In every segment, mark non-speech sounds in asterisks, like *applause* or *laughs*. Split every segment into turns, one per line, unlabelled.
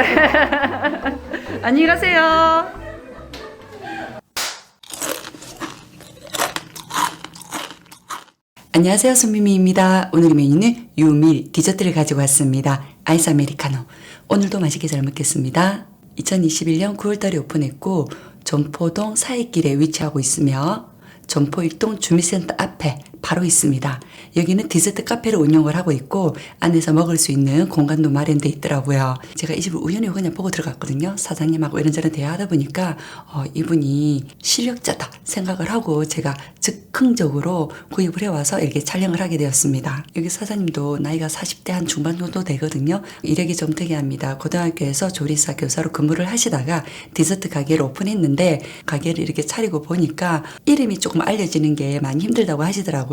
*laughs* 안녕히 가세요.
안녕하세요. 손미미입니다. 오늘 메뉴는 유밀 디저트를 가지고 왔습니다. 아이스 아메리카노. 오늘도 맛있게 잘 먹겠습니다. 2021년 9월달에 오픈했고 전포동 사이길에 위치하고 있으며 전포 일동 주민센터 앞에 바로 있습니다. 여기는 디저트 카페를 운영을 하고 있고 안에서 먹을 수 있는 공간도 마련돼 있더라고요. 제가 이 집을 우연히 그냥 보고 들어갔거든요. 사장님하고 이런저런 대화하다 보니까 어, 이분이 실력자다 생각을 하고 제가 즉흥적으로 구입을 해와서 이렇게 촬영을 하게 되었습니다. 여기 사장님도 나이가 40대 한 중반 정도 되거든요. 이력이 좀 특이합니다. 고등학교에서 조리사 교사로 근무를 하시다가 디저트 가게를 오픈했는데 가게를 이렇게 차리고 보니까 이름이 조금 알려지는 게 많이 힘들다고 하시더라고요.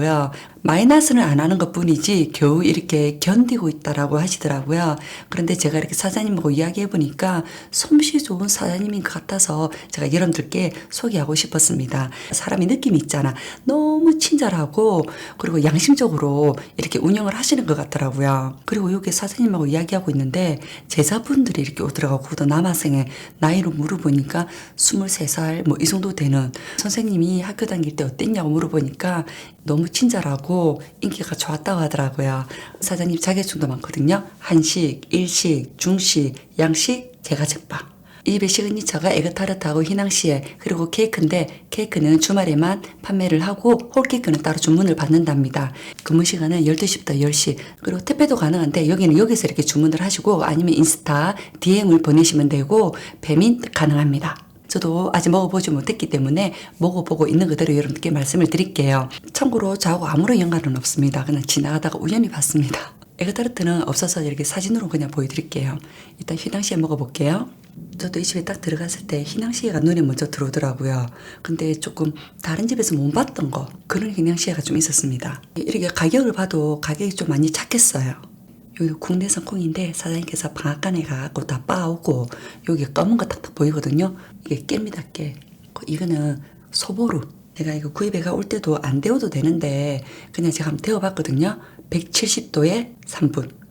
마이너스는 안 하는 것 뿐이지 겨우 이렇게 견디고 있다라고 하시더라고요. 그런데 제가 이렇게 사장님하고 이야기해 보니까 솜씨 좋은 사장님인 것 같아서 제가 여러분들께 소개하고 싶었습니다. 사람이 느낌이 있잖아. 너무 친절하고 그리고 양심적으로 이렇게 운영을 하시는 것 같더라고요. 그리고 여기 사장님하고 이야기하고 있는데 제자분들이 이렇게 오더라고요. 또 남학생의 나이로 물어보니까 23살 뭐 이 정도 되는 선생님이 학교 다닐 때 어땠냐고 물어보니까 너무 친절하고 인기가 좋았다고 하더라고요. 사장님 자격증도 많거든요. 한식, 일식, 중식, 양식, 제과제빵. 이 집의 시그니처가 에그타르트하고 휘낭시에 그리고 케이크인데 케이크는 주말에만 판매를 하고 홀케이크는 따로 주문을 받는답니다. 근무 시간은 12시부터 10시 그리고 택배도 가능한데 여기는 여기서 이렇게 주문을 하시고 아니면 인스타 DM을 보내시면 되고 배민 가능합니다. 저도 아직 먹어보지 못했기 때문에 먹어보고 있는 그대로 여러분께 말씀을 드릴게요. 참고로 저하고 아무런 연관은 없습니다. 그냥 지나가다가 우연히 봤습니다. 에그타르트는 없어서 이렇게 사진으로 그냥 보여드릴게요. 일단 휘낭시에 먹어볼게요. 저도 이 집에 딱 들어갔을 때 휘낭시에가 눈에 먼저 들어오더라고요. 근데 조금 다른 집에서 못 봤던 거 그런 휘낭시에가 좀 있었습니다. 이렇게 가격을 봐도 가격이 좀 많이 착했어요. 여기 국내산 콩인데 사장님께서 방앗간에 가갖고 다 빻아오고 여기 검은 거 탁탁 보이거든요. 이게 깹니다 깨. 이거는 소보루. 내가 이거 구입해가 올 때도 안 데워도 되는데 그냥 제가 한번 데워봤거든요. 170도에 3분.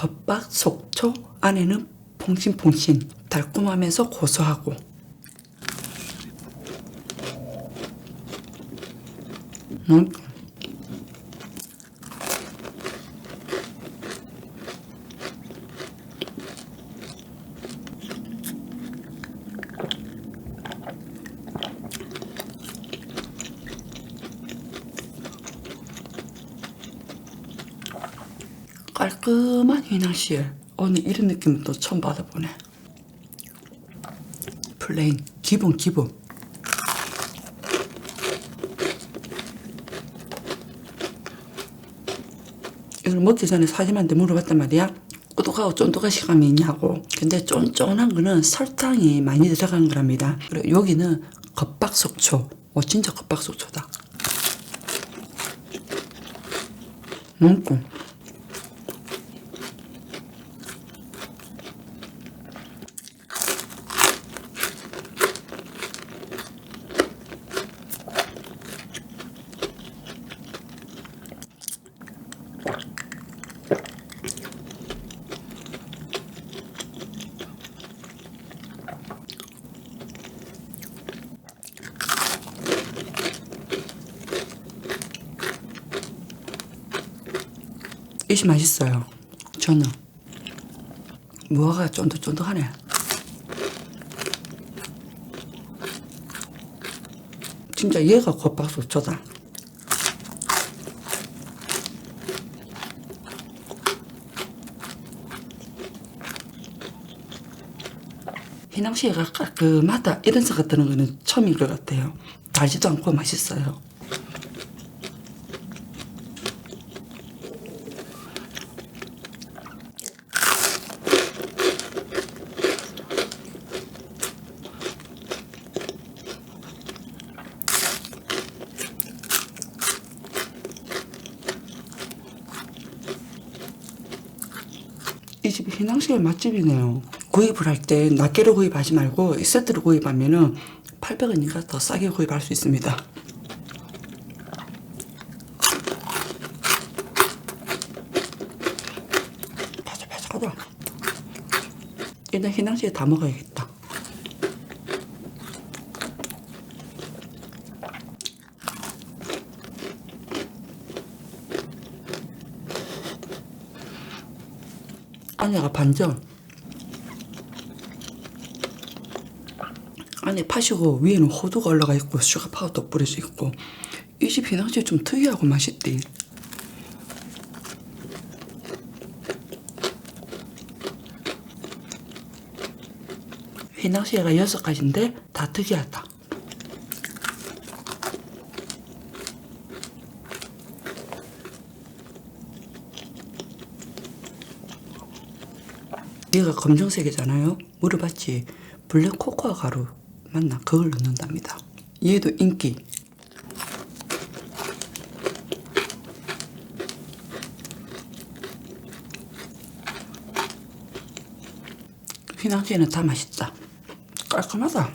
겉박 속초 안에는 퐁신퐁신 달콤하면서 고소하고 음. 깔끔한 휘낭시에 오늘 이런 느낌은 또 처음 받아보네. 플레인. 기본 기본. 이걸 먹기 전에 사진한테 물어봤단 말이야. 꾸덕하고 쫀득한 식감이 있냐고. 근데 쫀쫀한 거는 설탕이 많이 들어간 거랍니다. 그리고 여기는 겉박속초. 어 진짜 겉박속초다. 음, 음. 이시 맛있어요. 저는 무화가 쫀득쫀득하네. 진짜 얘가 겉박속초다. 휘낭시에가 깔끔하다 이런 생각 드는 거는 처음인 것 같아요. 달지도 않고 맛있어요. 이 이 휘낭시의 맛집이네요. 구입을 할 때 낱개로 구입하지 말고 이 세트로 구입하면은 800원인가 더 싸게 구입할 수 있습니다. 바삭바삭하다. 일단 휘낭시에 다 먹어야겠다. 안에가 반전. 안에 팥이고 위에는 호두가 올라가 있고 슈가 파우더 뿌려져 있고 이집 휘낭시에 좀 특이하고 맛있대. 휘낭시에가 여섯 가지인데 다 특이하다. 얘가 검정색이잖아요. 물어봤지. 블랙 코코아 가루 맞나? 그걸 넣는답니다. 얘도 인기. 휘낭시에는 다 맛있다. 깔끔하다.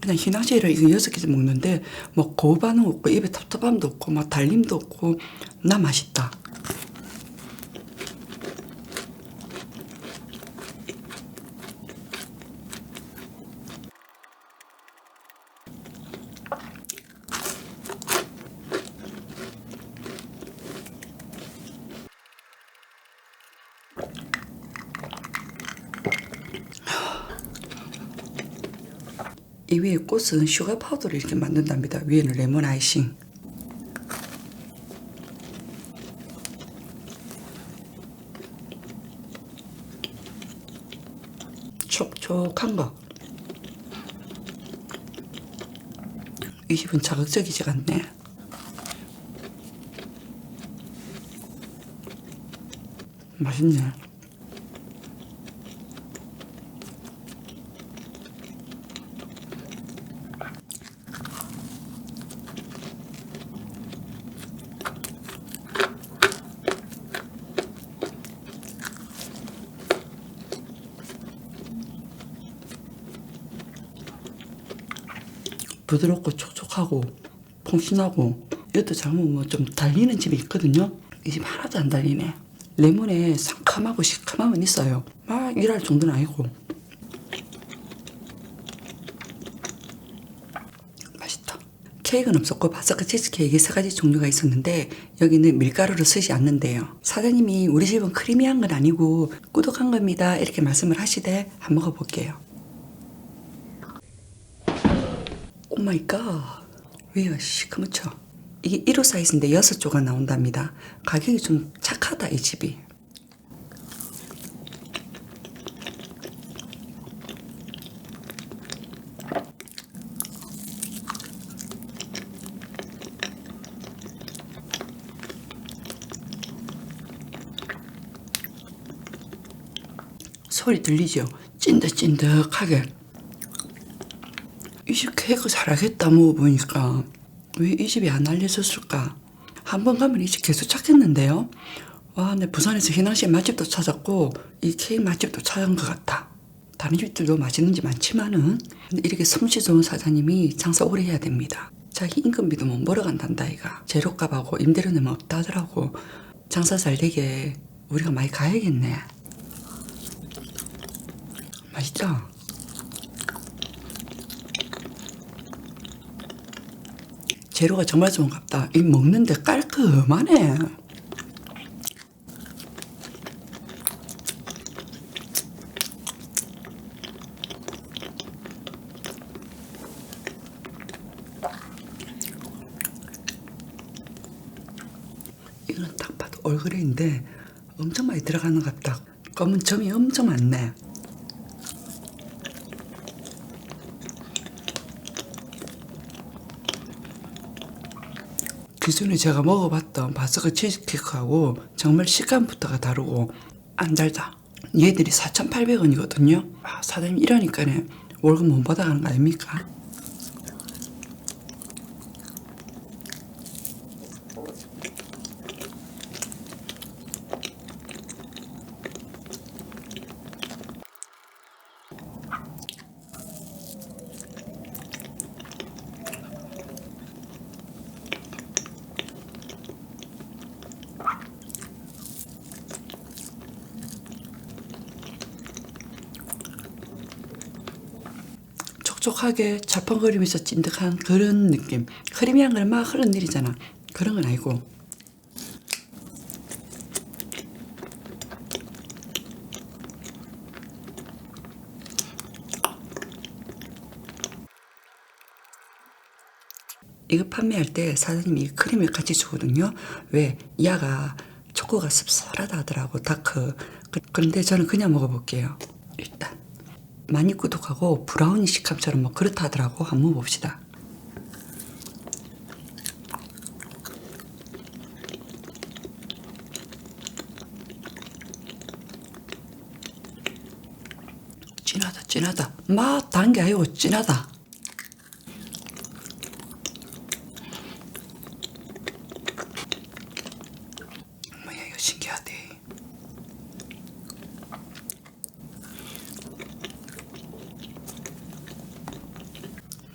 그냥 휘낭시에를 이거 여섯 개째 먹는데 뭐 고반응 없고 입에 텁텁함도 없고 막 달림도 없고 나 맛있다. 이 위에 꽃은 슈가 파우더를 이렇게 만든답니다. 위에는 레몬 아이싱. 촉촉한 거. 이 집은 자극적이지가 않네. 맛있네. 부드럽고 촉촉하고 퐁신하고 이것도 잘못 뭐좀 달리는 집이 있거든요. 이 집 하나도 안 달리네. 레몬에 상큼하고 시큼함은 있어요. 막 일할 정도는 아니고. 맛있다. 케이크는 없었고 바삭한 치즈케이크 세 가지 종류가 있었는데 여기는 밀가루를 쓰지 않는데요. 사장님이 우리 집은 크리미한 건 아니고 꾸덕한 겁니다. 이렇게 말씀을 하시되 한번 먹어볼게요. 오 마이 갓. 위가 시커멓죠? 이게 1호 사이즈인데 6조가 나온답니다. 가격이 좀 착하다, 이 집이. 소리 들리죠? 찐득찐득하게. 이 집 케이크 잘하겠다 먹어보니까 왜 이 집이 안 알려졌을까? 한 번 가면 이 집 계속 찾겠는데요. 와, 내 부산에서 희낭시 맛집도 찾았고 이 케이크 맛집도 찾은 것 같아. 다른 집들도 맛있는 집 많지만은 이렇게 솜씨 좋은 사장님이 장사 오래 해야 됩니다. 자기 임금비도 못 벌어간단다 이가 재료값하고 임대료 내면 없다 하더라고. 장사 잘 되게 우리가 많이 가야겠네. 맛있죠? 재료가 정말 좋은갑다. 이 먹는데 깔끔하네. 이거는 딱 봐도 얼그레인데 엄청 많이 들어가는 것 같다. 검은 점이 엄청 많네. 기존에 제가 먹어봤던 바스크 치즈케이크하고 정말 식감부터가 다르고 안 달다. 얘들이 4,800원이거든요. 아, 사장님 이러니까네 월급 못 받아가는 거 아닙니까? 촉촉하게 자판거리면서 찐득한 그런 느낌. 크리미한 걸막 흘러내리잖아. 그런 건 아니고. 이거 판매할 때 사장님이 이 크림을 같이 주거든요. 왜? 야가 초코가 씁쓸하다 하더라고, 다크. 그- 그런데 저는 그냥 먹어볼게요. 일단. 많이 꾸덕하고 브라우니 식감처럼 뭐 그렇다 하더라고. 한번 봅시다. 진하다, 진하다. 막 단게 아니고 진하다. 뭐야 이거 신기하대.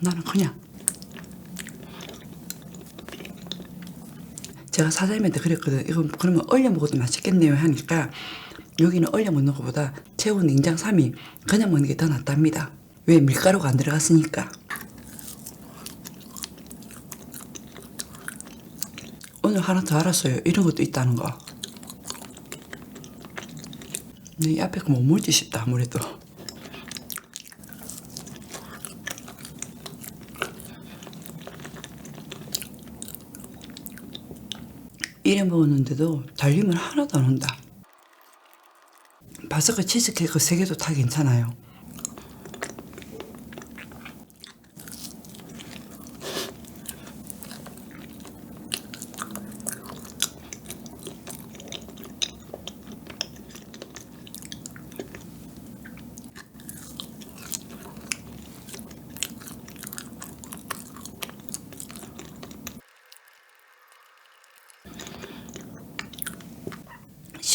나는 그냥 제가 사장님한테 그랬거든. 이거 그러면 얼려 먹어도 맛있겠네요 하니까 여기는 얼려 먹는 것보다 채우 냉장 3이 그냥 먹는 게 더 낫답니다. 왜 밀가루가 안 들어갔으니까. 오늘 하나 더 알았어요. 이런 것도 있다는 거. 근데 이 앞에 거못 물지 싶다 아무래도. 이래 먹었는데도 달림을 하나도 안 온다. 바스크 치즈케이크 세 개도 다 괜찮아요.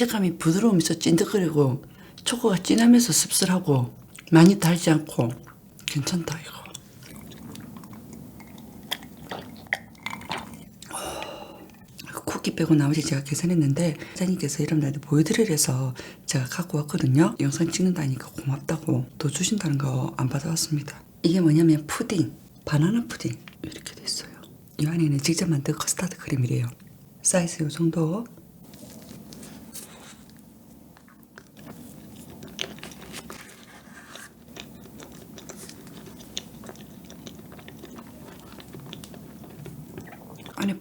식감이 부드러우면서 찐득거리고 초코가 진하면서 씁쓸하고 많이 달지 않고 괜찮다 이거. 쿠키 빼고 나머지 제가 계산했는데 사장님께서 이런 날도 보여드리려서 제가 갖고 왔거든요. 영상 찍는다니까 고맙다고 더 주신다는 거 안 받아왔습니다. 이게 뭐냐면 푸딩, 바나나 푸딩 이렇게 됐어요. 이 안에는 직접 만든 커스터드 크림이래요. 사이즈 요 정도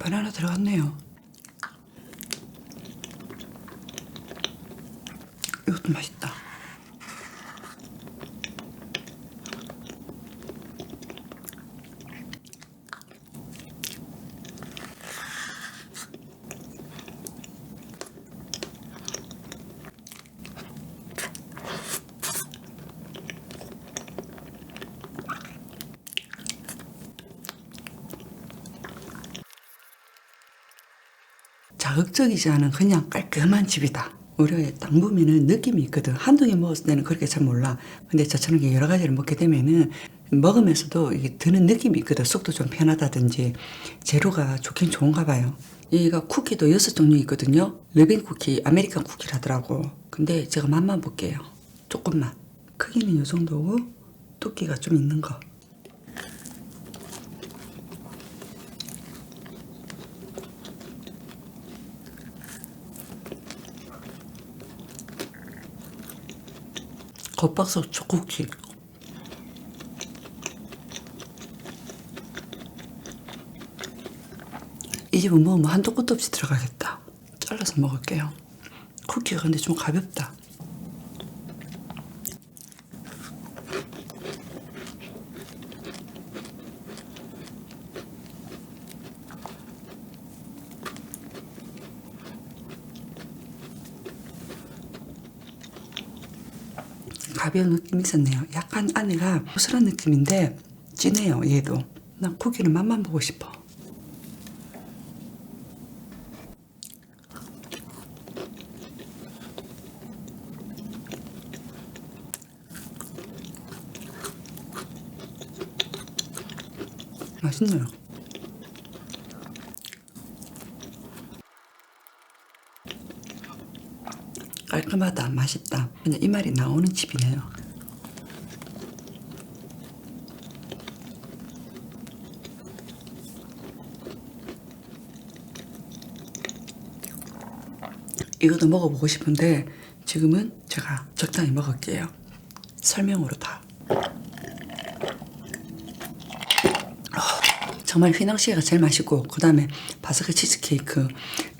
바나나 들어갔네요. 이것도 맛있다. 자극적이지 않은 그냥 깔끔한 집이다. 우리가 딱 보면은 느낌이 있거든. 한두 개 먹었을 때는 그렇게 잘 몰라. 근데 저처럼 여러 가지를 먹게 되면은 먹으면서도 이게 드는 느낌이 있거든. 속도 좀 편하다든지 재료가 좋긴 좋은가 봐요. 여기가 쿠키도 여섯 종류 있거든요. 레빈 쿠키, 아메리칸 쿠키라더라고. 근데 제가 맛만 볼게요. 조금만. 크기는 이 정도고 두께가 좀 있는 거. 겉박속 초코키. 이 집은 뭐, 뭐 한도 끝도 없이 들어가겠다. 잘라서 먹을게요. 쿠키가 근데 좀 가볍다. 가벼운 느낌이 있었네요. 약간 안에가 고슬한 느낌인데 진해요, 얘도. 난 쿠키는 맛만 보고 싶어. 맛있네요. 깔끔하다, 맛있다. 그냥 이 말이 나오는 집이네요 이것도 먹어보고 싶은데 지금은 제가 적당히 먹을게요. 설명으로 다. 아, 정말 휘낭시계가 제일 맛있고 그 다음에 바스크 치즈케이크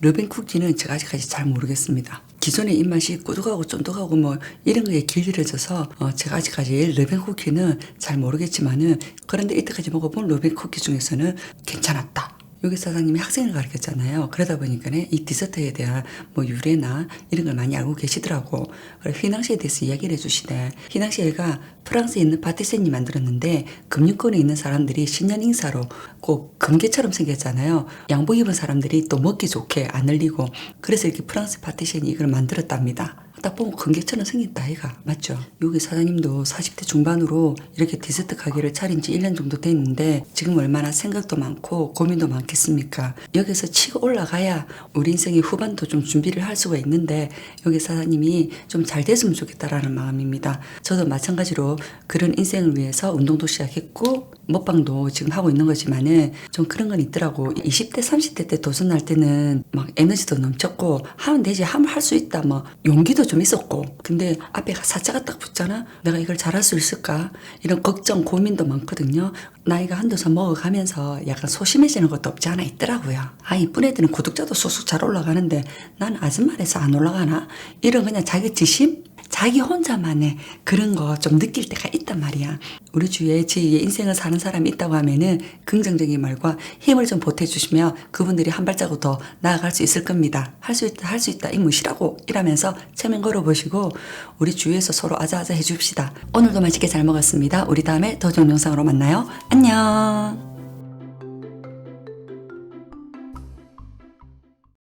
르벤 쿠키는 제가 아직까지 잘 모르겠습니다. 기존의 입맛이 꾸덕하고 쫀득하고 뭐 이런 거에 길들여져서 어, 제가 아직까지 르벤 쿠키는 잘 모르겠지만은 그런데 이때까지 먹어본 르벤 쿠키 중에서는 괜찮았다 여기 사장님이 학생을 가르쳤잖아요. 그러다 보니까 이 디저트에 대한 뭐 유래나 이런 걸 많이 알고 계시더라고. 그래 휘낭시에 대해서 이야기를 해주시네. 휘낭시에가 프랑스에 있는 파티센이 만들었는데 금융권에 있는 사람들이 신년 인사로 꼭 금괴처럼 생겼잖아요. 양복 입은 사람들이 또 먹기 좋게 안 흘리고 그래서 이렇게 프랑스 파티센이 이걸 만들었답니다. 딱 보면 금괴처럼 생겼다 아이가 맞죠? 여기 사장님도 40대 중반으로 이렇게 디저트 가게를 차린 지 1년 정도 됐는데 지금 얼마나 생각도 많고 고민도 많겠습니까? 여기서 치고 올라가야 우리 인생의 후반도 좀 준비를 할 수가 있는데 여기 사장님이 좀 잘 됐으면 좋겠다라는 마음입니다. 저도 마찬가지로 그런 인생을 위해서 운동도 시작했고 먹방도 지금 하고 있는 거지만은 좀 그런 건 있더라고. 20대, 30대 때 도전할 때는 막 에너지도 넘쳤고 하면 되지, 하면 할 수 있다. 뭐 용기도 좀 있었고. 근데 앞에 사자가 딱 붙잖아. 내가 이걸 잘할 수 있을까? 이런 걱정, 고민도 많거든요. 나이가 한두 살 먹어가면서 약간 소심해지는 것도 없지 않아 있더라고요. 아, 이쁜 애들은 구독자도 쑥쑥 잘 올라가는데 난 아줌마라서 안 올라가나? 이런 그냥 자기 지심? 자기 혼자만의 그런 거 좀 느낄 때가 있단 말이야. 우리 주위에 제 인생을 사는 사람이 있다고 하면은 긍정적인 말과 힘을 좀 보태주시면 그분들이 한 발자국 더 나아갈 수 있을 겁니다. 할 수 있다, 할 수 있다, 이 무시라고 이러면서 체면 걸어보시고 우리 주위에서 서로 아자아자 해줍시다. 오늘도 맛있게 잘 먹었습니다. 우리 다음에 더 좋은 영상으로 만나요. 안녕!